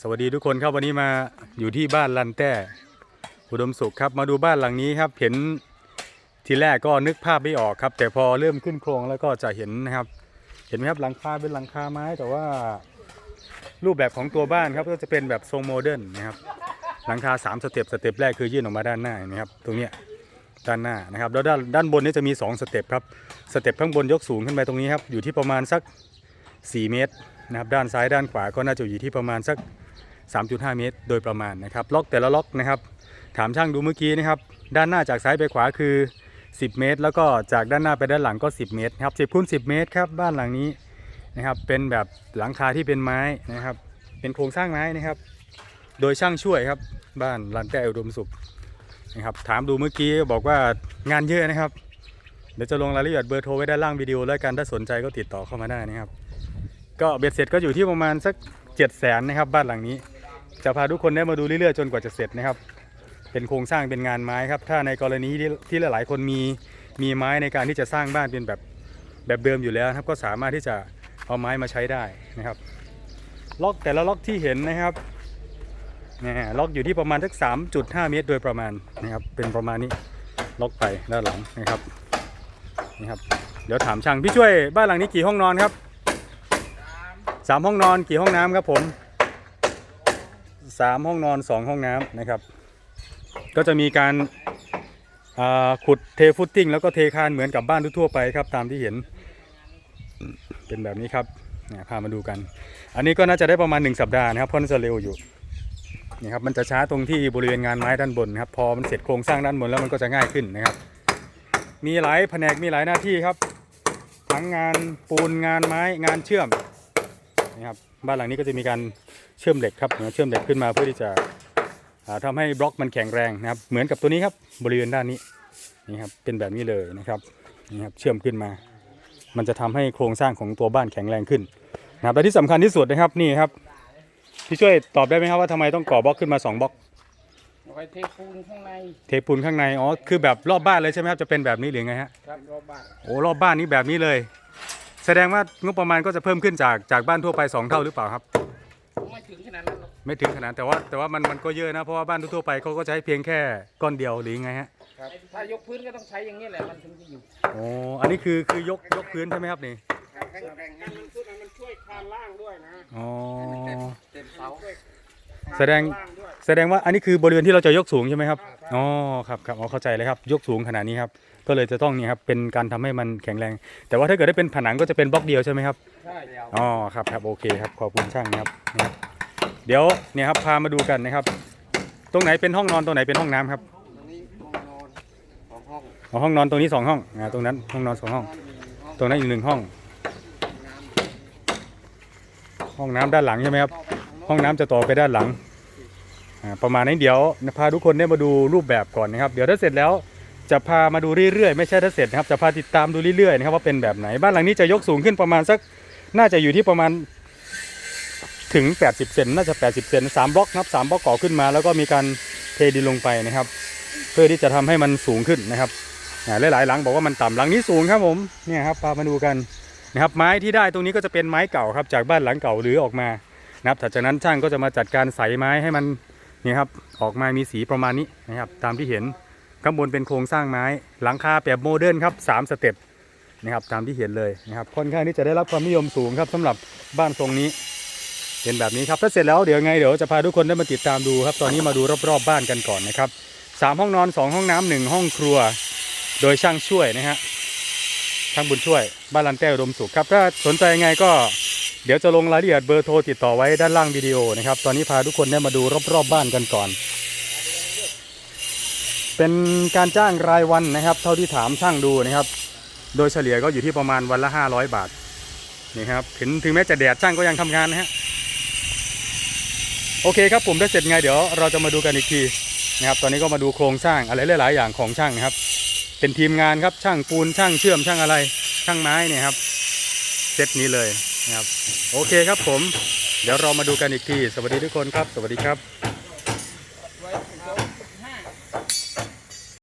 สวัสดีทุกคนครับวันนี้มาอยู่ที่บ้านลันแต้อุดมสุขครับมาดูบ้านหลังนี้ครับเห็นทีแรกก็นึกภาพไม่ออกครับ แต่พอเริ่มขึ้นโครงแล้วก็จะเห็นนะครับ เห็นไหมครับหลังคาเป็นหลังคาไม้แต่ว่ารูปแบบของตัวบ้านครับก็จะเป็นแบบทรงโมเดิร์นนะครับหลังคา3สเต็ปสเต็ปแรกคือยื่นออกมาด้านหน้านะครับตรงเนี้ยด้านหน้านะครับแล้วด้านด้านบนนี้จะมี 2 สเต็ปครับสเต็ปข้างบนยกสูงขึ้นไปตรงนี้ครับอยู่ที่ประมาณสัก 4 เมตร นะครับด้านซ้ายด้านขวาก็น่าจะอยู่ที่ประมาณสัก 3.5 เมตร โดยประมาณนะครับล็อกแต่ละล็อกนะครับ ถามช่างดูเมื่อกี้นะครับ ด้านหน้าจากซ้ายไปขวาคือ 10 เมตร แล้วก็จากด้านหน้าไปด้านหลังก็ 10 เมตรครับ10คูณ10 เมตรครับบ้านหลังนี้นะครับเป็นแบบหลังคาที่เป็นไม้นะครับ เป็นโครงสร้างไม้นะครับ โดยช่างช่วยครับบ้านลันแต้อุดมสุขนะครับถามดูเมื่อกี้บอกว่างานเยอะนะครับ เดี๋ยวจะลงรายละเอียดเบอร์โทรไว้ด้านล่างวิดีโอแล้วกันถ้าสนใจก็ติดต่อเข้ามาได้นะครับ ก็เบ็ดเสร็จก็อยู่ที่ประมาณสัก7 0 0แสนนะครับบ้านหลังนี้ จะพาทุกคนได้มาดูเรื่อยๆจนกว่าจะเสร็จนะครับ เป็นโครงสร้างเป็นงานไม้ครับ ถ้าในกรณีที่ที่หลายๆคนมีมีไม้ในการที่จะสร้างบ้านเป็นแบบแบบเดิมอยู่แล้วครับก็สามารถที่จะเอาไม้มาใช้ได้นะครับ ล็อกแต่ละล็อกที่เห็นนะครับเนี่ยล็อกอยู่ที่ประมาณสัก 3.5 เมตรโดยประมาณนะครับ เป็นประมาณนี้ล็อกไปด้านหลังนะครับนี่ครับ เดี๋ยวถามช่างพี่ช่วยบ้านหลังนี้กี่ห้องนอนครับ สามห้องนอนกี่ห้องน้ำครับผมสามห้องนอนสองห้องน้ำนะครับ ก็จะมีการาขุดเทฟุตติ้งแล้วก็เทคานเหมือนกับบ้านทั่วไปครับตามที่เห็น เป็นแบบนี้ครับเนี่ยพามาดูกัน อันนี้ก็น่าจะได้ประมาณ 1 สัปดาห์นะครับเพราะน่าจะเร็วอยู่นี่ครับมันจะช้าตรงที่บริเวณงานไม้ด้านบนครับ พอมันเสร็จโครงสร้างด้านบนแล้วมันก็จะง่ายขึ้นนะครับ มีหลายแผนกมีหลายหน้าที่ครับ ทั้งงานปูนงานไม้งานเชื่อม นะครับบ้านหลังนี้ก็จะมีการเชื่อมเหล็กครับเชื่อมเหล็กขึ้นมาเพื่อที่จะอ่าทำาให้บล็อกมันแข็งแรงนะครับ เหมือนกับตัวนี้ครับบริเวณด้านนี้นี่ครับเป็นแบบนี้เลยนะครับนี่ครับเชื่อมขึ้นมา มันจะทำให้โครงสร้างของตัวบ้านแข็งแรงขึ้นนะครับและที่สำคัญที่สุดนะครับนี่ครับพี่ช่วยตอบได้ไหมครับว่าทำไมต้องก่อบล็อกขึ้นมาสองบล็อกเอาไปเทปูนข้างในเทปูนข้างในอ๋อคือแบบรอบบ้านเลยใช่ไหมครับจะเป็นแบบนี้หรือไงฮะครับรอบบ้านโอ้รอบบ้านนี้แบบนี้เลยแส ดงว่างบประมาณก็จะเพิ่มขึ้นจากจากบ้านทั่วไป 2 เท่าหรือเปล่าครับ ไม่ถึงขนาดนั้นหรอกไม่ถึงขนาดแต่ว่าแต่ว่ามันมันก็เยอะนะเพราะว่าบ้านทั่วๆไปเขาก็ใช้เพียงแค่ก้อนเดียวหรือไงฮะครับถ้ายกพื้นก็ต้องใช้อย่างนี้แหละมันถึงจะอยู่โอ้อันนี้คือคือยกยกพื้นใช่ไหมครับนี่แข็งแรงมันช่วยมันช่วยคานล่างด้วยนะอ๋อ เต็มเสา แสดงล่างด้วยแสดงว่าอันนี้คือบริเวณที่เราจะยกสูงใช่ไหมครับ อ๋อ ครับครับอ๋อเข้าใจเลยครับ ยกสูงขนาดนี้ครับ ก็เลยจะต้องนี่ครับ เป็นการทำให้มันแข็งแรง แต่ว่าถ้าเกิดได้เป็นผนังก็จะเป็นบล็อกเดียวใช่ไหมครับ ใช่เดียวอ๋อ ครับครับ โอเคครับ ขอบคุณช่างนะครับนะครับ เดี๋ยวเนี่ยครับ พามาดูกันนะครับ ตรงไหนเป็นห้องนอน ตรงไหนเป็นห้องน้ำครับตรงนี้ห้องนอนสองห้องอ๋อห้องนอนตรงนี้สองห้องอ่าตรงนั้นห้องนอนสองห้อง นอนหนึ่งห้องตรงนั้นอีกหนึ่งห้อง น้ำห้องน้ำด้านหลังใช่ไหมครับ ต่อไปทางโน้น ห้องน้ำจะต่อไปด้านหลัง ประมาณนี้เดี๋ยวพาทุกคนได้มาดูรูปแบบก่อนนะครับเดี๋ยวถ้าเสร็จแล้วจะพามาดูเรื่อยๆไม่ใช่ถ้าเสร็จนะครับจะพาติดตามดูเรื่อยๆนะครับว่าเป็นแบบไหนบ้านหลังนี้จะยกสูงขึ้นประมาณสักน่าจะอยู่ที่ประมาณถึง 80 เซนน่าจะ 80 เซนสามบล็อกนะครับสามบล็อกก่อขึ้นมา แล้วก็มีการเทดินลงไปนะครับ เพื่อที่จะทำให้มันสูงขึ้นนะครับหลายๆหลังบอกว่ามันต่ำหลังนี้สูงครับผมเนี่ยครับพามาดูกันนะครับไม้ที่ได้ตรงนี้ก็จะเป็นไม้เก่าครับจากบ้านหลังเก่าหรือออกมา นะครับถัดจากนั้นช่างก็จะมาจัดการใส่ไม้ให้มันนี่ครับออกมามีสีประมาณนี้นะครับตามที่เห็นข้างบนเป็นโครงสร้างไม้หลังคาแบบโมเดิร์นครับสามสเต็ปนะครับตามที่เห็นเลยนะครับค่อนข้างที่จะได้รับความนิยมสูงครับสำหรับบ้านทรงนี้เป็นแบบนี้ครับถ้าเสร็จแล้วเดี๋ยวไงเดี๋ยวจะพาทุกคนได้มาติดตามดูครับ ตอนนี้มาดูรอบๆบ้านกันก่อนนะครับสามห้องนอนสองห้องน้ำหนึ่งห้องครัว โดยช่างช่วยนะฮะช่างบุญช่วยบ้านลันแต้อุดมสุขครับถ้าสนใจยังไงก็ เดี๋ยวจะลงรายละเอียดเบอร์โทรติดต่อไว้ด้านล่างวิดีโอนะครับ ตอนนี้พาทุกคนได้มาดูรอบๆบ้านกันก่อน เป็นการจ้างรายวันนะครับ เท่าที่ถามช่างดูนะครับ โดยเฉลี่ยก็อยู่ที่ประมาณวันละ 500 บาทนี่ครับถึงถึงแม้จะแดดช่างก็ยังทำงานนะฮะโอเคครับผมได้เสร็จไงเดี๋ยวเราจะมาดูกันอีกทีนะครับ ตอนนี้ก็มาดูโครงสร้างอะไรหลาย ๆ อย่างของช่างนะครับ เป็นทีมงานครับช่างปูนช่างเชื่อมช่างอะไรช่างไม้เนี่ยครับเซตนี้เลย นะครับ โอเคครับผม เดี๋ยวเรามาดูกันอีกที สวัสดีทุกคนครับ สวัสดีครับ